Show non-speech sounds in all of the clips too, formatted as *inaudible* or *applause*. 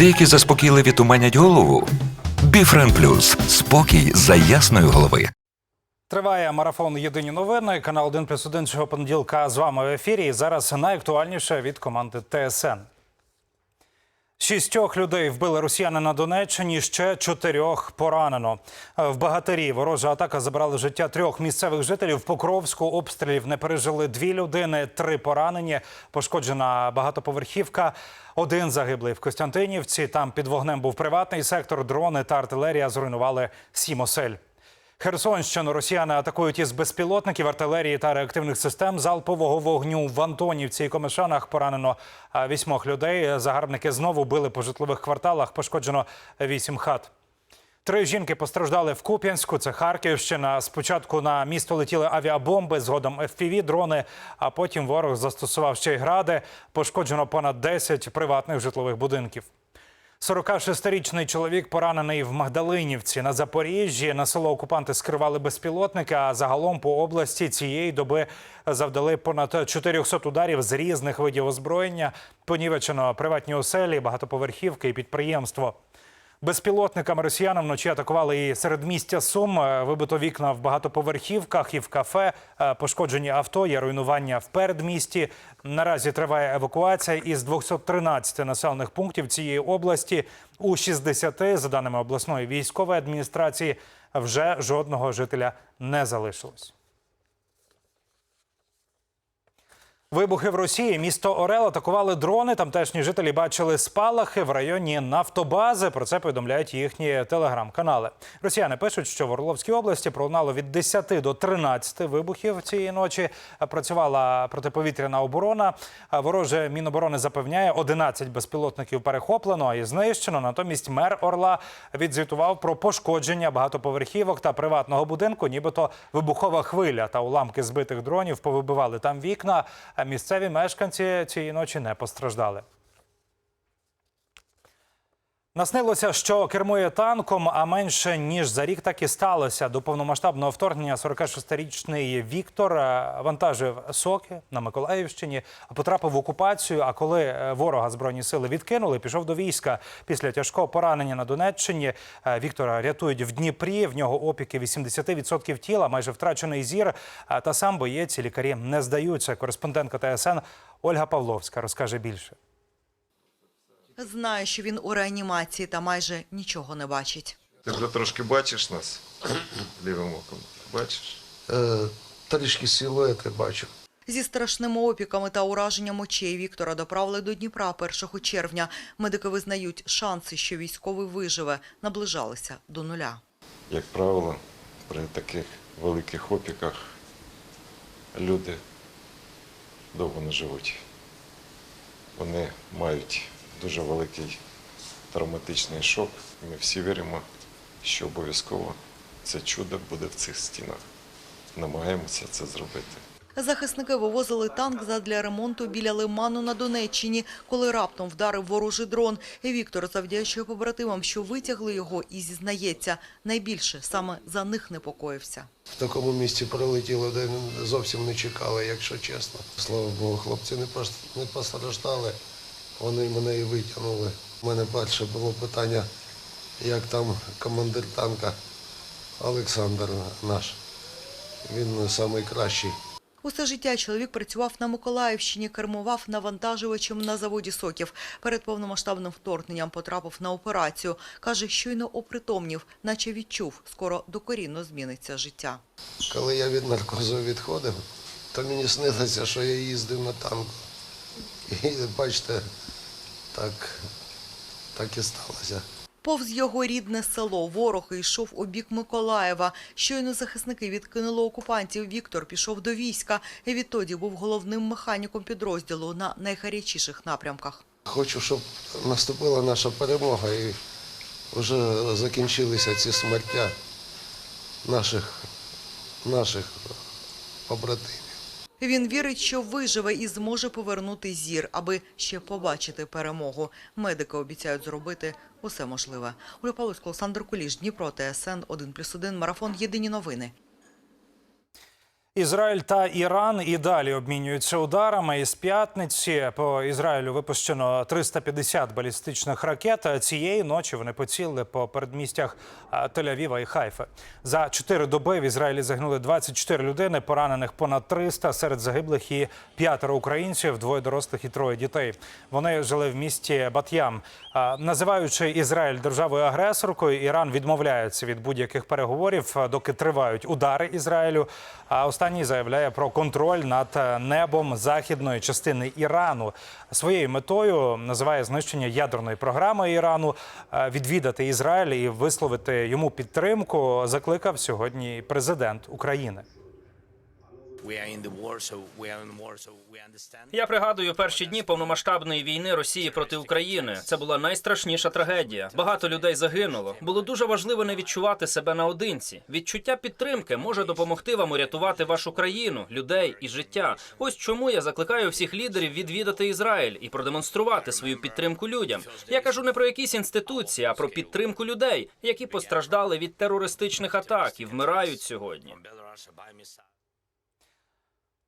Деякі заспокійливі туманять голову. Біфрен Плюс спокій за ясної голови. Триває марафон Єдині новини. Канал 1 плюс 1 цього понеділка з вами в ефірі. І зараз найактуальніше від команди ТСН. Шістьох людей вбили росіяни на Донеччині, ще чотирьох поранено. В Багатирі ворожа атака забрала життя трьох місцевих жителів. Покровську обстрілів не пережили дві людини, три поранені. Пошкоджена багатоповерхівка. Один загиблий в Костянтинівці. Там під вогнем був приватний сектор. Дрони та артилерія зруйнували сім осель. Херсонщину росіяни атакують із безпілотників, артилерії та реактивних систем залпового вогню в Антонівці і Комишанах поранено вісьмох людей. Загарбники знову били по житлових кварталах. Пошкоджено вісім хат. Три жінки постраждали в Куп'янську. Це Харківщина. Спочатку на місто летіли авіабомби, згодом fpv дрони. А потім ворог застосував ще й гради. Пошкоджено понад 10 приватних житлових будинків. 46-річний чоловік поранений в Магдалинівці на Запоріжжі. На село окупанти скривали безпілотники. А загалом по області цієї доби завдали понад 400 ударів з різних видів озброєння. Понівечено приватні оселі, багатоповерхівки і підприємство. Безпілотниками росіяни вночі атакували і середмістя Сум. Е, Вибито вікна в багатоповерхівках і в кафе. Е, Пошкоджені авто, є руйнування в передмісті. Наразі триває евакуація із 213 населених пунктів цієї області. У 60, за даними обласної військової адміністрації, вже жодного жителя не залишилось. Вибухи в Росії. Місто Орел атакували дрони. Тамтешні жителі бачили спалахи в районі нафтобази. Про це повідомляють їхні телеграм-канали. Росіяни пишуть, що в Орловській області пролунало від 10 до 13 вибухів цієї ночі. Працювала протиповітряна оборона. Вороже міноборони запевняє, 11 безпілотників перехоплено і знищено. Натомість мер Орла відзвітував про пошкодження багатоповерхівок та приватного будинку, нібито вибухова хвиля та уламки збитих дронів повибивали там вікна. Місцеві мешканці цієї ночі не постраждали. Наснилося, що кермує танком, а менше ніж за рік так і сталося. До повномасштабного вторгнення 46-річний Віктор е, вантажив соки на Миколаївщині, потрапив в окупацію. А коли е, ворога збройні сили відкинули, пішов до війська. Після тяжкого поранення на Донеччині е, Віктора рятують в Дніпрі. В нього опіки 80% тіла, майже втрачений зір. Та сам боєць і лікарі не здаються. Кореспондентка ТСН Ольга Павловська розкаже більше. Знає, що він у реанімації та майже нічого не бачить. Ти вже трошки бачиш нас лівим оком. Бачиш? Е, трішки силуети бачу. Зі страшними опіками та ураженням очей Віктора доправили до Дніпра 1 червня. Медики визнають, шанси, що військовий виживе, наближалися до нуля. Як правило, при таких великих опіках люди довго не живуть. Вони мають дуже великий травматичний шок. Ми всі віримо, що обов'язково це чудо буде в цих стінах. Намагаємося це зробити. Захисники вивозили танк задля ремонту біля Лиману на Донеччині, коли раптом вдарив ворожий дрон. І Віктор завдячує побратимам, що витягли його і зізнається, найбільше саме за них непокоївся. В такому місці прилетіло, де зовсім не чекали, якщо чесно. Слава Богу, хлопці не не постраждали, вони мене і витягнули. У мене перше було питання, як там командир танка Олександр наш. Він найкращий. Усе життя чоловік працював на Миколаївщині, кермував навантажувачем на заводі «Соків». Перед повномасштабним вторгненням потрапив на операцію. Каже, щойно опритомнів, наче відчув, скоро докорінно зміниться життя. Коли я від наркозу відходив, то мені снилося, що я їздив на танку. І бачите, так, так і сталося. Повз його рідне село ворог йшов у бік Миколаєва. Щойно захисники відкинули окупантів. Віктор пішов до війська і відтоді був головним механіком підрозділу на найгарячіших напрямках. Хочу, щоб наступила наша перемога і вже закінчилися ці смертя наших, наших побратимів. Він вірить, що виживе і зможе повернути зір, аби ще побачити перемогу. Медики обіцяють зробити усе можливе. Уля Павловська, Олександр Куліш, Дніпро, ТСН 1+,1, Марафон. Єдині новини. Ізраїль та Іран і далі обмінюються ударами. Із п'ятниці по Ізраїлю випущено 350 балістичних ракет. Цієї ночі вони поцілили по передмістях а, Тель-Авіва і Хайфи. За чотири доби в Ізраїлі загинули 24 людини, поранених понад 300, серед загиблих і п'ятеро українців, двоє дорослих і троє дітей. Вони жили в місті Бат'ям. Називаючи Ізраїль державою агресоркою, Іран відмовляється від будь-яких переговорів, доки тривають удари Ізраїлю. Останній заявляє про контроль над е, небом західної частини Ірану. Своєю метою називає знищення ядерної програми Ірану. Е, Відвідати Ізраїль і висловити йому підтримку закликав сьогодні президент України. Я пригадую перші дні повномасштабної війни Росії проти України. Це була найстрашніша трагедія. Багато людей загинуло. Було дуже важливо не відчувати себе наодинці. Відчуття підтримки може допомогти вам урятувати вашу країну, людей і життя. Ось чому я закликаю всіх лідерів відвідати Ізраїль і продемонструвати свою підтримку людям. Я кажу не про якісь інституції, а про підтримку людей, які постраждали від терористичних атак і вмирають сьогодні.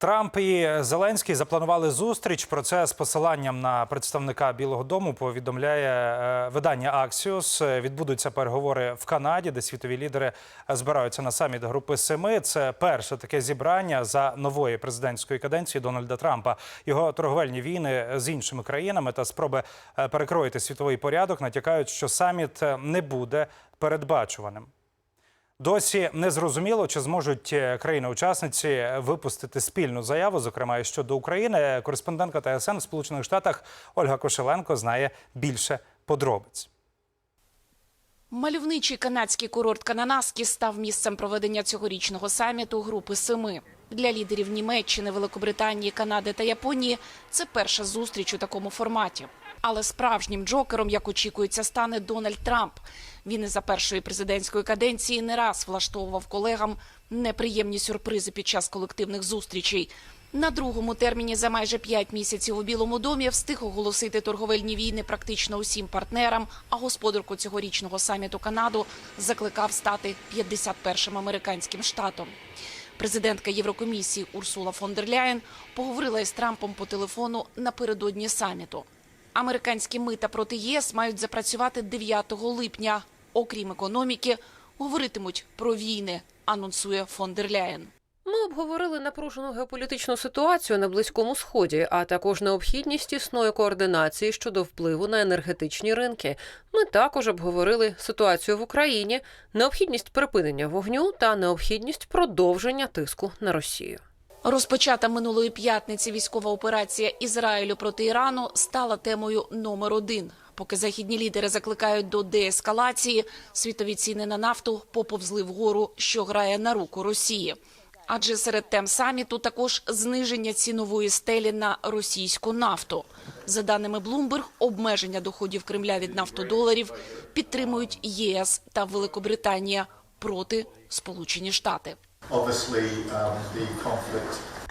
Трамп і Зеленський запланували зустріч. Про це з посиланням на представника Білого Дому повідомляє е, видання Axios. Відбудуться переговори в Канаді, де світові лідери збираються на саміт групи Семи. Це перше таке зібрання за нової президентської каденції Дональда Трампа. Його торговельні війни з іншими країнами та спроби е, перекроїти світовий порядок натякають, що саміт е, не буде передбачуваним. Досі не зрозуміло, чи зможуть е, країни-учасниці випустити спільну заяву, зокрема і щодо України. Кореспондентка ТСН в Сполучених Штатах Ольга Кошеленко знає більше подробиць. Мальовничий канадський курорт Кананаскі став місцем проведення цьогорічного саміту Групи Семи. Для лідерів Німеччини, Великобританії, Канади та Японії це перша зустріч у такому форматі. Але справжнім джокером, як очікується, стане Дональд Трамп. Він і за першої президентської каденції не раз влаштовував колегам неприємні сюрпризи під час колективних зустрічей. На другому терміні за майже п'ять місяців у Білому домі встиг оголосити торговельні війни практично усім партнерам. А господарку цьогорічного саміту Канаду закликав стати 51-м американським штатом. Президентка Єврокомісії Урсула фон дер Ляєн поговорила із Трампом по телефону напередодні саміту. Американські мита проти ЄС мають запрацювати 9 липня. Окрім економіки, говоритимуть про війни, анонсує фон дер Ляєн. Ми обговорили напружену геополітичну ситуацію на близькому сході, а також необхідність тісної координації щодо впливу на енергетичні ринки. Ми також обговорили ситуацію в Україні, необхідність припинення вогню та необхідність продовження тиску на Росію. Розпочата минулої п'ятниці військова операція Ізраїлю проти Ірану стала темою номер один. Поки західні лідери закликають до деескалації, світові ціни на нафту поповзли вгору, що грає на руку Росії. Адже серед тем саміту також зниження цінової стелі на російську нафту. За даними Bloomberg, обмеження доходів Кремля від нафтодоларів підтримують ЄС та Великобританія проти Сполучені Штати. Obviously, um,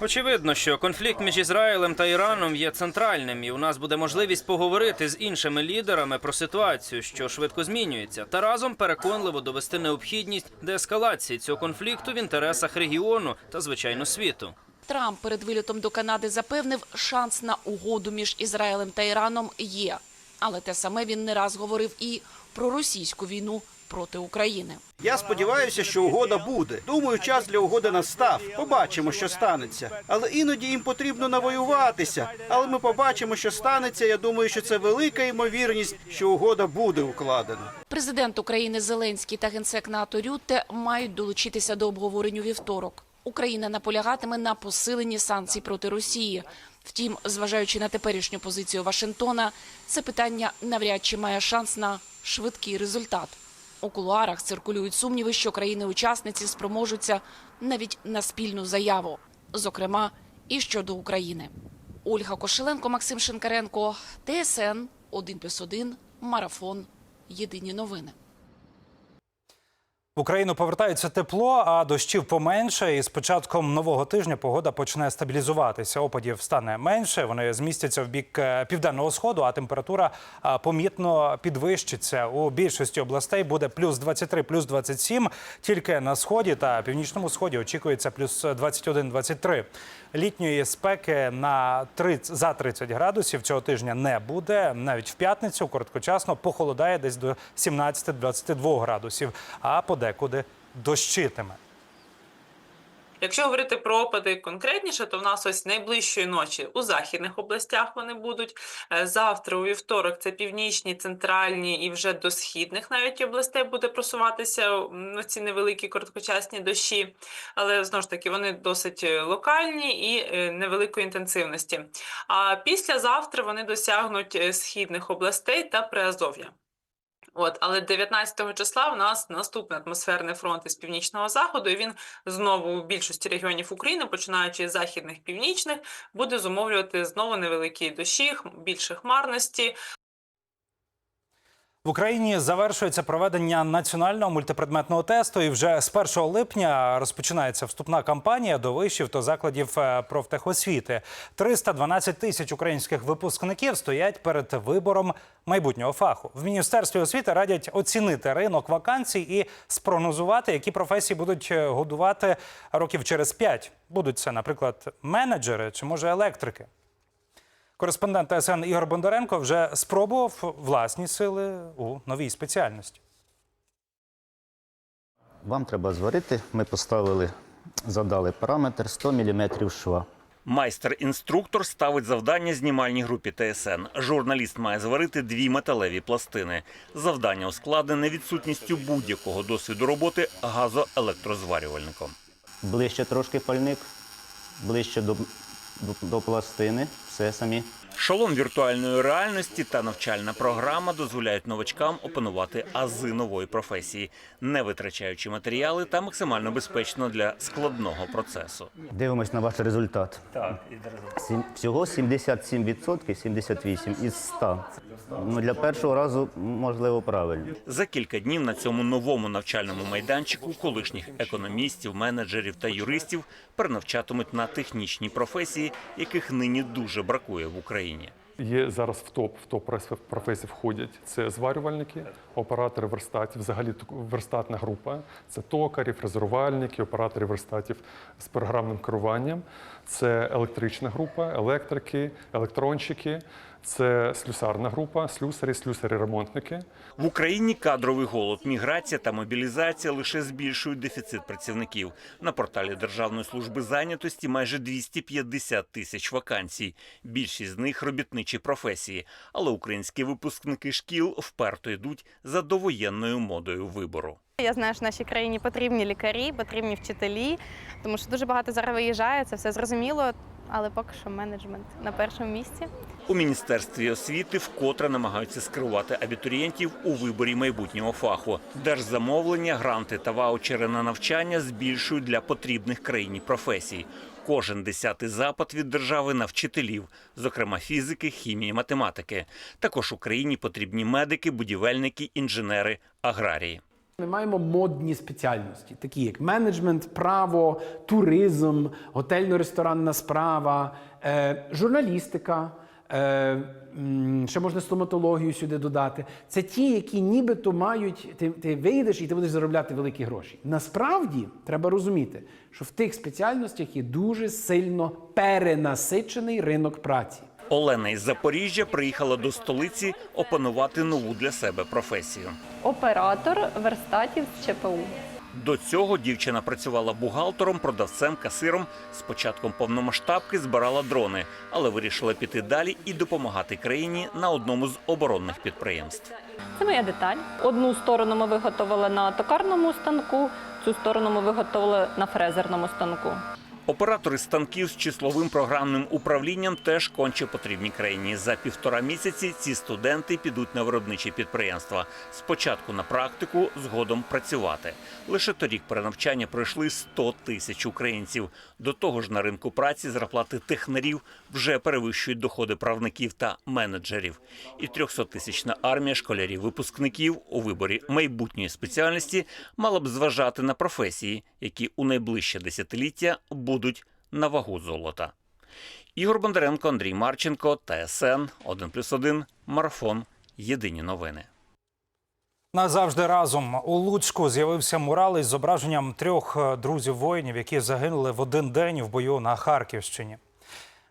Очевидно, що конфлікт між Ізраїлем та Іраном є центральним, і у нас буде можливість поговорити з іншими лідерами про ситуацію, що швидко змінюється, та разом переконливо довести необхідність деескалації цього конфлікту в інтересах регіону та звичайно світу. Трамп перед вилітом до Канади запевнив, шанс на угоду між Ізраїлем та Іраном є. Але те саме він не раз говорив і про російську війну проти України. Я сподіваюся, що угода буде. Думаю, час для угоди настав. Побачимо, що станеться. Але іноді їм потрібно навоюватися. Але ми побачимо, що станеться. Я думаю, що це велика ймовірність, що угода буде укладена. Президент України Зеленський та генсек НАТО Рютте мають долучитися до обговорень у вівторок. Україна наполягатиме на посиленні санкцій проти Росії. Втім, зважаючи на теперішню позицію Вашингтона, це питання навряд чи має шанс на швидкий результат. У кулуарах циркулюють сумніви, що країни-учасниці спроможуться навіть на спільну заяву, зокрема і щодо України. Ольга Кошеленко, Максим Шинкаренко, ТСН 1+,1, Марафон. Єдині новини. В Україну повертається тепло, а дощів поменше. І з початком нового тижня погода почне стабілізуватися. Опадів стане менше. Вони змістяться в бік е, південного сходу, а температура помітно підвищиться. У більшості областей буде плюс 23, плюс 27. Тільки на сході та північному сході очікується плюс 21-23. Літньої спеки на 30, за 30 градусів цього тижня не буде. Навіть в п'ятницю короткочасно похолодає десь до 17-22 градусів, а подекуди дощитиме. Якщо говорити про опади конкретніше, то в нас ось найближчої ночі у західних областях вони будуть. Е, Завтра, у вівторок, це північні, центральні і вже до східних навіть областей буде просуватися м, ці невеликі короткочасні дощі, але знову ж таки вони досить е, локальні і е, невеликої інтенсивності. А післязавтра вони досягнуть східних областей та Приазов'я. От, але 19 числа в нас наступний атмосферний фронт із північного заходу, і він знову у більшості регіонів України, починаючи з західних північних, буде зумовлювати знову невеликі дощі, більше хмарності, В Україні завершується проведення національного мультипредметного тесту, і вже з 1 липня розпочинається вступна кампанія до вишів та закладів е, профтехосвіти. 312 тисяч українських випускників стоять перед вибором майбутнього фаху. В міністерстві освіти радять оцінити ринок вакансій і спрогнозувати, які професії будуть е, годувати років через 5. Будуть це, наприклад, менеджери чи може електрики. Кореспондент ТСН Ігор Бондаренко вже спробував власні сили у новій спеціальності. Вам треба зварити. Ми поставили, задали параметр 100 мм шва. Майстер-інструктор ставить завдання знімальній групі ТСН. Журналіст має зварити дві металеві пластини. Завдання ускладнене відсутністю будь-якого досвіду роботи газоелектрозварювальником. Ближче трошки пальник, ближче до, до, пластини. Все самі. Шолом віртуальної реальності та навчальна програма дозволяють новачкам опанувати ази нової професії, не витрачаючи матеріали та максимально безпечно для складного процесу. Дивимось на ваш результат. Так, Сім- Всього 77%, 78% із 100. Ну, для першого разу, можливо, правильно. За кілька днів на цьому новому навчальному майданчику колишніх економістів, менеджерів та юристів перенавчатимуть на технічні професії, яких нині дуже бракує в Україні. Є зараз в топ в топ професій входять це зварювальники, оператори верстатів, взагалі верстатна група. Це токарі, фрезерувальники, оператори верстатів з програмним керуванням. Це електрична група, електрики, електронщики. Це слюсарна група, слюсарі, слюсарі-ремонтники. В Україні кадровий голод, міграція та мобілізація лише збільшують дефіцит працівників. На порталі Державної служби зайнятості майже 250 тисяч вакансій. Більшість з них робітничі професії. Але українські випускники шкіл вперто йдуть за довоєнною модою вибору. Я знаю, що нашій країні потрібні лікарі, потрібні вчителі, тому що дуже багато зараз виїжджає, це все зрозуміло, але поки що менеджмент на першому місці. У міністерстві освіти вкотре намагаються скерувати абітурієнтів у виборі майбутнього фаху. Держзамовлення, гранти та ваучери на навчання збільшують для потрібних країні професій. Кожен десятий запит від держави на вчителів, зокрема фізики, хімії, математики. Також Україні потрібні медики, будівельники, інженери, аграрії. Ми маємо модні спеціальності, такі як менеджмент, право, туризм, готельно-ресторанна справа, е, журналістика. Е, ще можна стоматологію сюди додати. Це ті, які нібито мають, ти, ти вийдеш і ти будеш заробляти великі гроші. Насправді треба розуміти, що в тих спеціальностях є дуже сильно перенасичений ринок праці. Олена із Запоріжжя приїхала до столиці опанувати нову для себе професію. Оператор верстатів з ЧПУ. До цього дівчина працювала бухгалтером, продавцем, касиром. З початком повномасштабки збирала дрони, але вирішила піти далі і допомагати країні на одному з оборонних підприємств. Це моя деталь. Одну сторону ми виготовили на токарному станку, цю сторону ми виготовили на фрезерному станку. Оператори станків з числовим програмним управлінням теж конче потрібні країні. За півтора місяці ці студенти підуть на виробничі підприємства. Спочатку на практику, згодом працювати. Лише торік перенавчання пройшли 100 тисяч українців. До того ж, на ринку праці зарплати технарів вже перевищують доходи правників та менеджерів. І 300-тисячна армія школярів-випускників у виборі майбутньої спеціальності мала б зважати на професії, які у найближче десятиліття будуть на вагу золота. Ігор Бондаренко, Андрій Марченко, ТСН 1+,1, Марафон. Єдині новини. Назавжди разом у Луцьку з'явився мурал із зображенням трьох е, друзів воїнів, які загинули в один день в бою на Харківщині.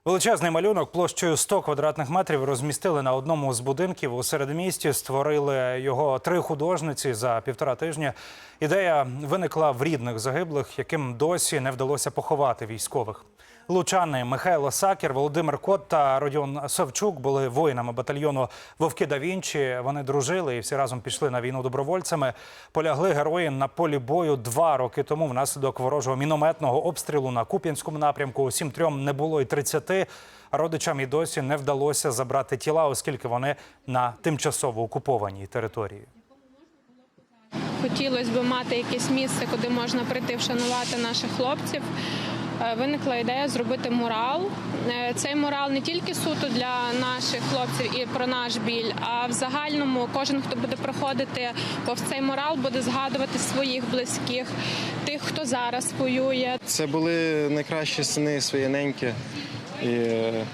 Величезний малюнок площею 100 квадратних метрів розмістили на одному з будинків у середмісті. Створили його три художниці за півтора тижня. Ідея виникла в рідних загиблих, яким досі не вдалося поховати військових. Лучани Михайло Сакер, Володимир Кот та Родіон Савчук були воїнами батальйону Вовки да Вінчі. Вони дружили і всі разом пішли на війну добровольцями. Полягли герої на полі бою два роки тому внаслідок ворожого мінометного обстрілу на Куп'янському напрямку. Усім трьом не було й 30. Родичам і досі не вдалося забрати тіла, оскільки вони на тимчасово окупованій території. Хотілося б мати якесь місце, куди можна прийти вшанувати наших хлопців. Е, Виникла ідея зробити мурал. Е, Цей мурал не тільки суто для наших хлопців і про наш біль, а в загальному кожен, хто буде проходити повз цей мурал, буде згадувати своїх близьких, тих, хто зараз воює. Це були найкращі сини своєї неньки і е,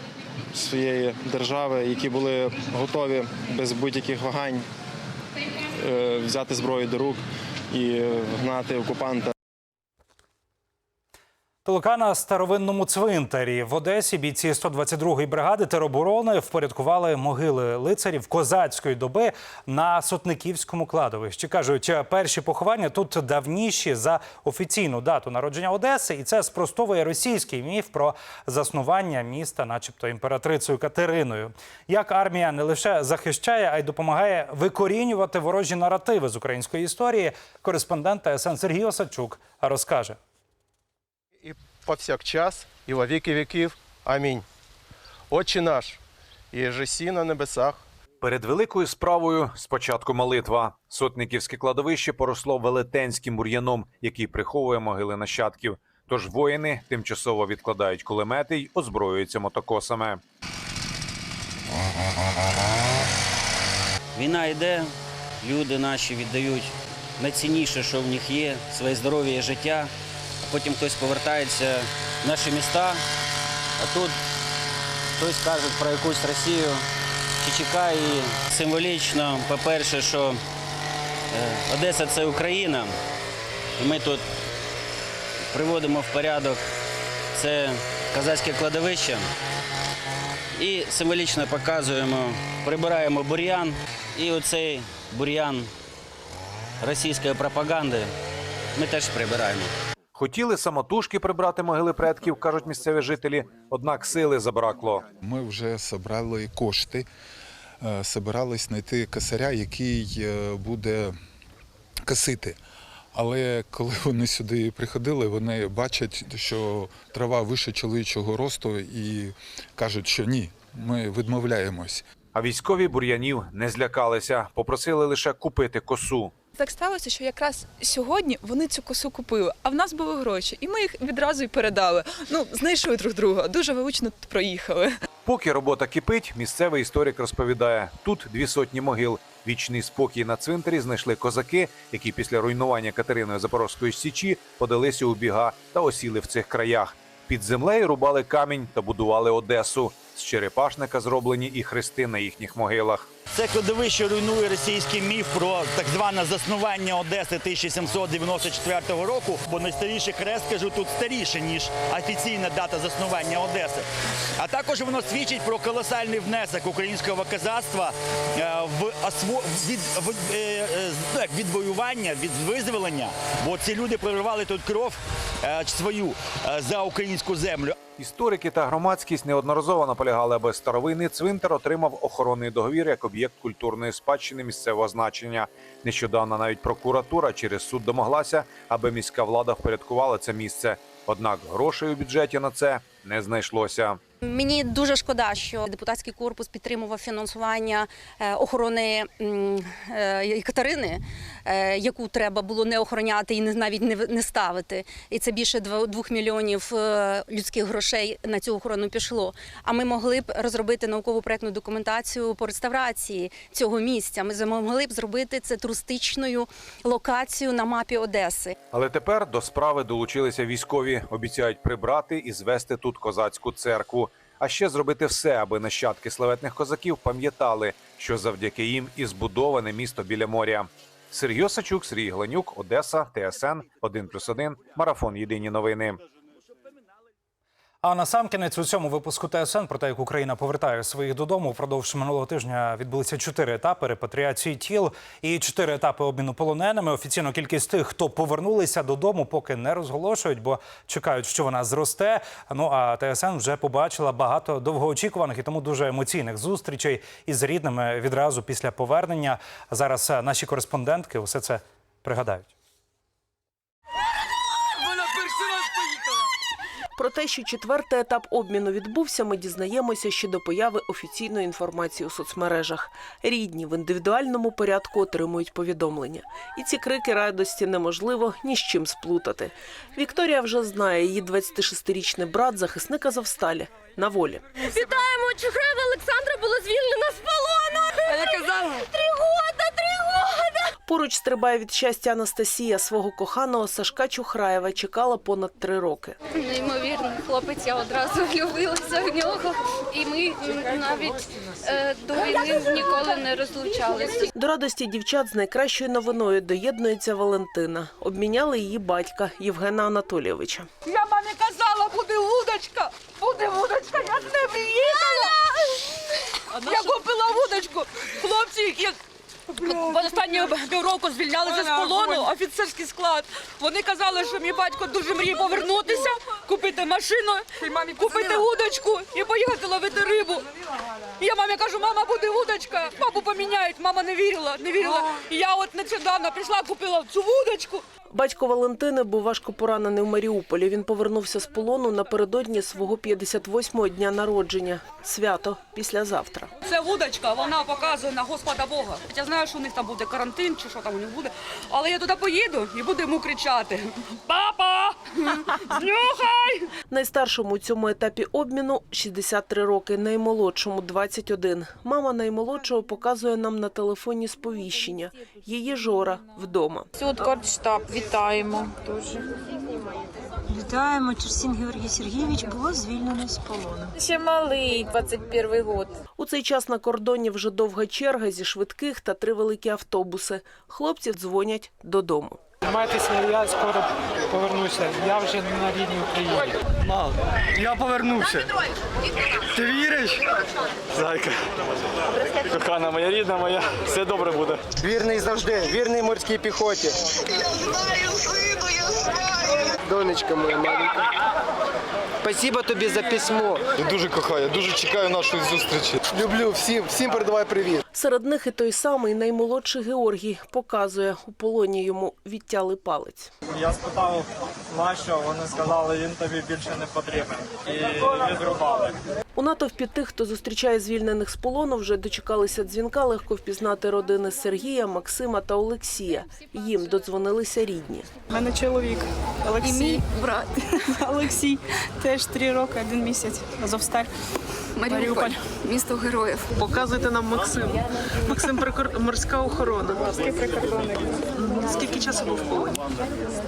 своєї держави, які були готові без будь-яких вагань взяти зброю до рук і гнати окупанта. Толока старовинному цвинтарі в Одесі бійці 122-ї бригади тероборони впорядкували могили лицарів козацької доби на Сотниківському кладовищі. кажуть, перші поховання тут давніші за офіційну дату народження Одеси, і це спростовує російський міф про заснування міста, начебто імператрицею Катериною. Як армія не лише захищає, а й допомагає викорінювати ворожі наративи з української історії. Кореспондент ТСН Сергій Осадчук розкаже. Повсякчас, і во віки віків. Амінь. Отче наш, і жесі на небесах. Перед великою справою спочатку молитва. Сотниківське кладовище поросло велетенським бур'яном, який приховує могили нащадків. Тож воїни тимчасово відкладають кулемети й озброюються мотокосами. Війна йде, люди наші віддають найцінніше, що в них є, своє здоров'я і життя. Потім хтось повертається в наші міста, а тут хтось каже про якусь Росію чи чекає її. Символічно, по-перше, що е, Одеса це Україна, і ми тут приводимо в порядок це козацьке кладовище. І символічно показуємо, прибираємо бур'ян, і оцей бур'ян російської пропаганди ми теж прибираємо. Хотіли самотужки прибрати могили предків, кажуть місцеві жителі. Однак сили забракло. Ми вже зібрали кошти, е, збирались знайти косаря, який е, буде косити. Але коли *laughs* вони сюди приходили, вони бачать, що трава вище чоловічого росту і кажуть, що ні, ми відмовляємось. А військові бур'янів не злякалися, попросили лише купити косу. Так сталося, що якраз сьогодні вони цю косу купили, а в нас були гроші, і ми їх відразу й передали. Ну, знайшли друг друга, дуже влучно тут проїхали. Поки робота кипить, місцевий історик розповідає: тут дві сотні могил. Вічний спокій на цвинтарі знайшли козаки, які після руйнування Катериною Запорозької січі подалися у біга та осіли в цих краях. Під землею рубали камінь та будували Одесу. З черепашника зроблені і хрести на їхніх могилах. Це кладовище руйнує російський міф про так зване заснування Одеси 1794 року, бо найстаріший хрест, кажу, тут старіше, ніж офіційна дата заснування Одеси. А також воно свідчить про колосальний внесок українського козацтва е, в осво... від... е, е, ну, відвоювання, від визволення, бо ці люди проривали тут кров свою за українську землю. Історики та громадськість неодноразово наполягали, аби старовинний цвинтар отримав охоронний договір як об'єкт культурної спадщини місцевого значення. Нещодавно навіть прокуратура через суд домоглася, аби міська влада впорядкувала це місце. Однак грошей у бюджеті на це не знайшлося. Мені дуже шкода, що депутатський корпус підтримував фінансування е, охорони е, Катерини, е, яку треба було не охороняти і навіть не ставити. І це більше дво- двох мільйонів людських грошей на цю охорону пішло. А ми могли б розробити наукову проектну документацію по реставрації цього місця. Ми змогли б зробити це туристичною локацією на мапі Одеси. Але тепер до справи долучилися військові. Обіцяють прибрати і звести тут козацьку церкву. А ще зробити все, аби нащадки славетних козаків пам'ятали, що завдяки їм і збудоване місто біля моря. Сергій Осачук, Сергій Гленюк, Одеса, ТСН 1+,1, Марафон. Єдині новини. А на сам кінець у цьому випуску ТСН про те, як Україна повертає своїх додому. Впродовж минулого тижня відбулися чотири етапи репатріації тіл і чотири етапи обміну полоненими. Офіційно кількість тих, хто повернулися додому, поки не розголошують, бо чекають, що вона зросте. Ну а ТСН вже побачила багато довгоочікуваних і тому дуже емоційних зустрічей із рідними відразу після повернення. Зараз е, наші кореспондентки усе це пригадають. Про те, що четвертий етап обміну відбувся, ми дізнаємося ще до появи офіційної інформації у соцмережах. Рідні в індивідуальному порядку отримують повідомлення. І ці крики радості неможливо ні з чим сплутати. Вікторія вже знає, її 26-річний брат, захисник Азовсталі, на волі. Вітаємо! Чухрeva Олександра було звільнено з полону! Я казала! Поруч стрибає від щастя Анастасія. Свого коханого Сашка Чухраєва чекала понад три роки. Неймовірний хлопець, я одразу *laughs* влюбилася в нього. І ми навіть е, до війни ніколи не розлучалися. До радості дівчат з найкращою новиною доєднується Валентина. Обміняли її батька Євгена Анатолійовича. Я мамі казала, буде вудочка! Буде вудочка, я з ними їхала! Я купила вудочку. Хлопці, як останнього півроку звільнялися з полону, офіцерський склад. Вони казали, що мій батько дуже мріє повернутися, купити машину, купити удочку і поїхати ловити рибу. І я мамі кажу, мама, буде вудочка, папу поміняють. Мама не вірила, не вірила. І я от нещодавно прийшла, купила цю вудочку. Батько Валентини був важко поранений у Маріуполі. Він повернувся з полону напередодні свого 58-го дня народження. Свято післязавтра. Це вудочка, вона показує на Господа Бога. Я знаю, що у них там буде карантин чи що там у них буде. Але я туди поїду і буду йому кричати: Папа! Знюхай! Найстаршому у цьому етапі обміну 63 роки, наймолодшому 21. Мама наймолодшого показує нам на телефоні сповіщення. Її жора вдома. От картштаб, вітаємо. Дуже. Вітаємо, Черсін Георгій Сергійович було звільнено з полону. Ще малий, 21 год. У цей час на кордоні вже довга черга зі швидких та три великі автобуси. Хлопці дзвонять додому. Тримайтеся, я скоро повернуся. Я вже на рідній Україні. Мам, я повернувся. Ти віриш? Зайка. Кохана моя рідна моя, все добре буде. Вірний завжди, вірний морській піхоті. Я знаю, сину, я знаю. Донечка моя маленька. Спасибо тобі за письмо. Я дуже кохаю, дуже чекаю нашої зустрічі. Люблю всім, всім передавай привіт. Серед них і той самий наймолодший Георгій показує у полоні йому відтяли палець. Я спитав, на що, вони сказали, він тобі більше не потрібен. І відрубали. У натовпі тих, хто зустрічає звільнених з полону, вже дочекалися дзвінка. Легко впізнати родини Сергія, Максима та Олексія. Їм додзвонилися рідні. У мене чоловік Олексій. І мій брат. *laughs* Олексій теж три роки, один місяць. Азовсталь. Маріуполь, місто героїв. Показуйте нам Максим. Максим прикор... морська охорона. Морський прикордонник. Скільки часу був в полоні?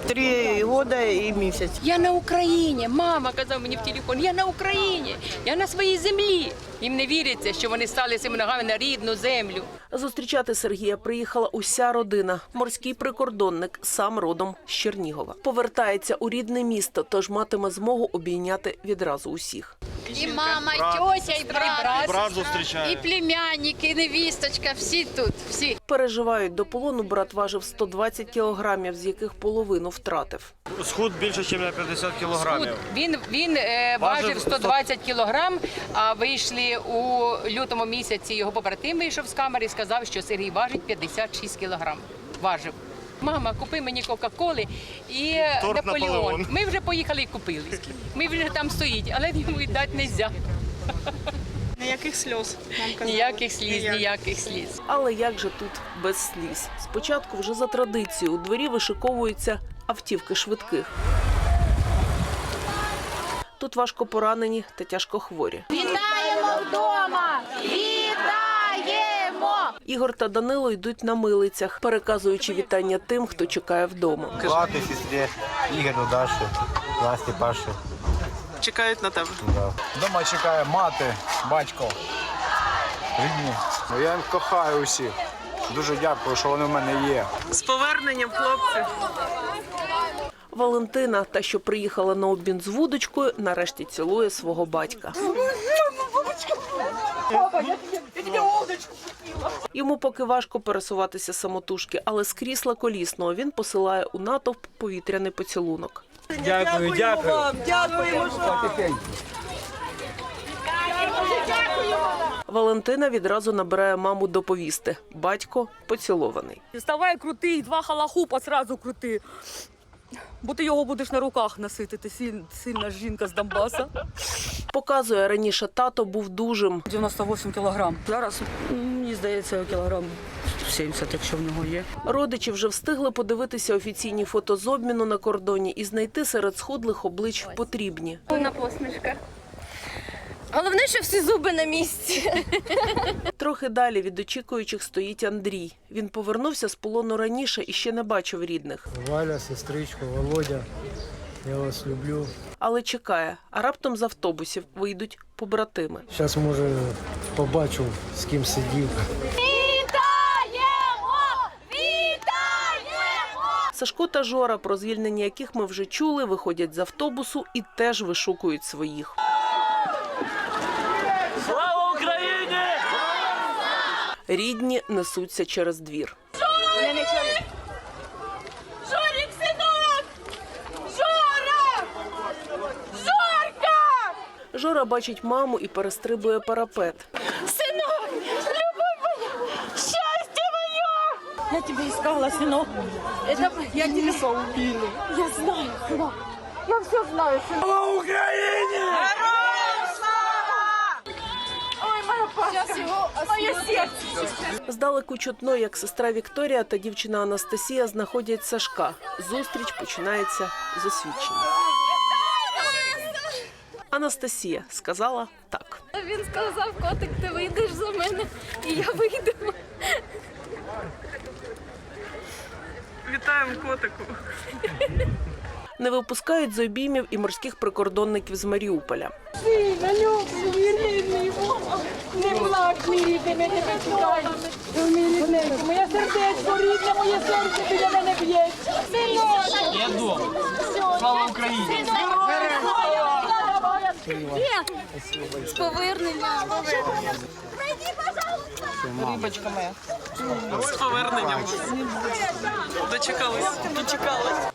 Три роки і місяць. Я на Україні. Мама казав мені в телефон. Я на Україні. Я на своїй землі. Їм не віриться, що вони стали цими ногами на рідну землю. Зустрічати Сергія приїхала уся родина. Морський прикордонник, сам родом з Чернігова. Повертається у рідне місто, тож матиме змогу обійняти відразу усіх. І мама, і тьося, і брат, Брат зустрічає. і племянник, і невісточка. Всі тут, всі. Переживають до полону. Брат важив 120 кілограмів, з яких половину втратив. Схуд більше, ніж на 50 Схуд. Він, він е, Важив важив 120 кілограм, а вийшли у лютому місяці його побратим вийшов з камери і сказав, що Сергій важить 56 кілограм. Важив. Мама, купи мені Кока-Коли і Торт Наполеон. Наполеон. Ми вже поїхали і купили. Ми вже там стоїть, але йому дати не можна. Ніяких сльоз. Нам казали. Ніяких сліз, Ніяких. ніяких сліз. Але як же тут без сліз? Спочатку вже за традицією у дворі вишиковуються автівки швидких. Тут важко поранені та тяжко хворі. Вітаємо вдома! Ігор та Данило йдуть на милицях, переказуючи вітання тим, хто чекає вдома. Лати, сестрі, Ігорю, Даші, Насті, Паші. Чекають на тебе. Дома чекає мати, батько, рідні. Ну, Я їм кохаю усіх. Дуже дякую, що вони в мене є. З поверненням, хлопці. Валентина, та що приїхала на обмін з вудочкою, нарешті цілує свого батька. Йому поки важко пересуватися самотужки, але з крісла колісного він посилає у натовп повітряний поцілунок. Дякую, дякую. Дякуємо. Валентина відразу набирає маму доповісти. Батько поцілований. Вставай крутий, два халахупа сразу крути. Бо ти його будеш на руках носити, ти сильна жінка з Донбаса. Показує раніше тато був дужим. 98 кілограм. Зараз, мені здається, кілограм 70, якщо в нього є. Родичі вже встигли подивитися офіційні фото з обміну на кордоні і знайти серед сходлих облич потрібні. На посмішка. Головне, що всі зуби на місці. Трохи далі від очікуючих стоїть Андрій. Він повернувся з полону раніше і ще не бачив рідних. Валя, сестричко, Володя, я вас люблю. Але чекає, а раптом з автобусів вийдуть побратими. Зараз, може, побачу, з ким сидів. Сашко та Жора, про звільнення яких ми вже чули, виходять з автобусу і теж вишукують своїх. Слава Україні! Рідні несуться через двір. Жорік, синок! Жора! Жорка! Жора бачить маму і перестрибує парапет. Синок! Любов моя! Щастя моє! Я тебе искала, сынок. Это я тебе. Я знаю, синок. Я все знаю, синок. Слава Україні! Здалеку чутно, як сестра Вікторія та дівчина Анастасія знаходять Сашка. Зустріч починається з освідчення. Анастасія сказала так. Він сказав, котик, ти вийдеш за мене, і я вийду. Вітаємо котику. Не випускають з обіймів і морських прикордонників з Маріуполя. Сина, любий, мій рідний, мама. Не плач, мій рідний, ми тебе чекаємо. Мій рідненький, моє сердечко рідне, моє серце біля мене б'ється. Синок! Я вдома. Слава Україні! З поверненням. Рибочка моя. З поверненням. Дочекались. Дочекались.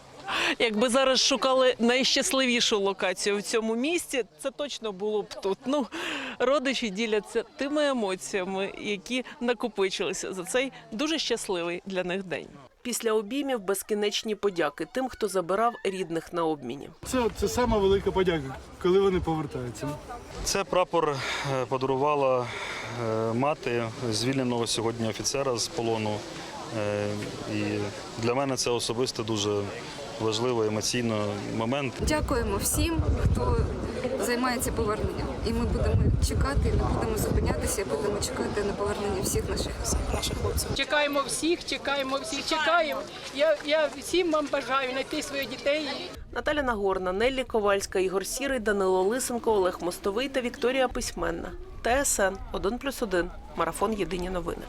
Якби зараз шукали найщасливішу локацію в цьому місті, це точно було б тут. Ну, родичі діляться тими емоціями, які накопичилися за цей дуже щасливий для них день. Після обіймів безкінечні подяки тим, хто забирав рідних на обміні. Це, це сама велика подяка, коли вони повертаються. Це прапор е, подарувала е, мати звільненого сьогодні офіцера з полону. Е, І для мене це особисто дуже важливий емоційний момент. Дякуємо всім, хто займається поверненням. І ми будемо чекати, не будемо зупинятися, будемо чекати на повернення всіх наших наших хлопців. Чекаємо всіх, чекаємо всіх, чекаємо. Я, я всім вам бажаю знайти своїх дітей. Наталя Нагорна, Неллі Ковальська, Ігор Сірий, Данило Лисенко, Олег Мостовий та Вікторія Письменна. ТСН 1+,1. Марафон Єдині новини.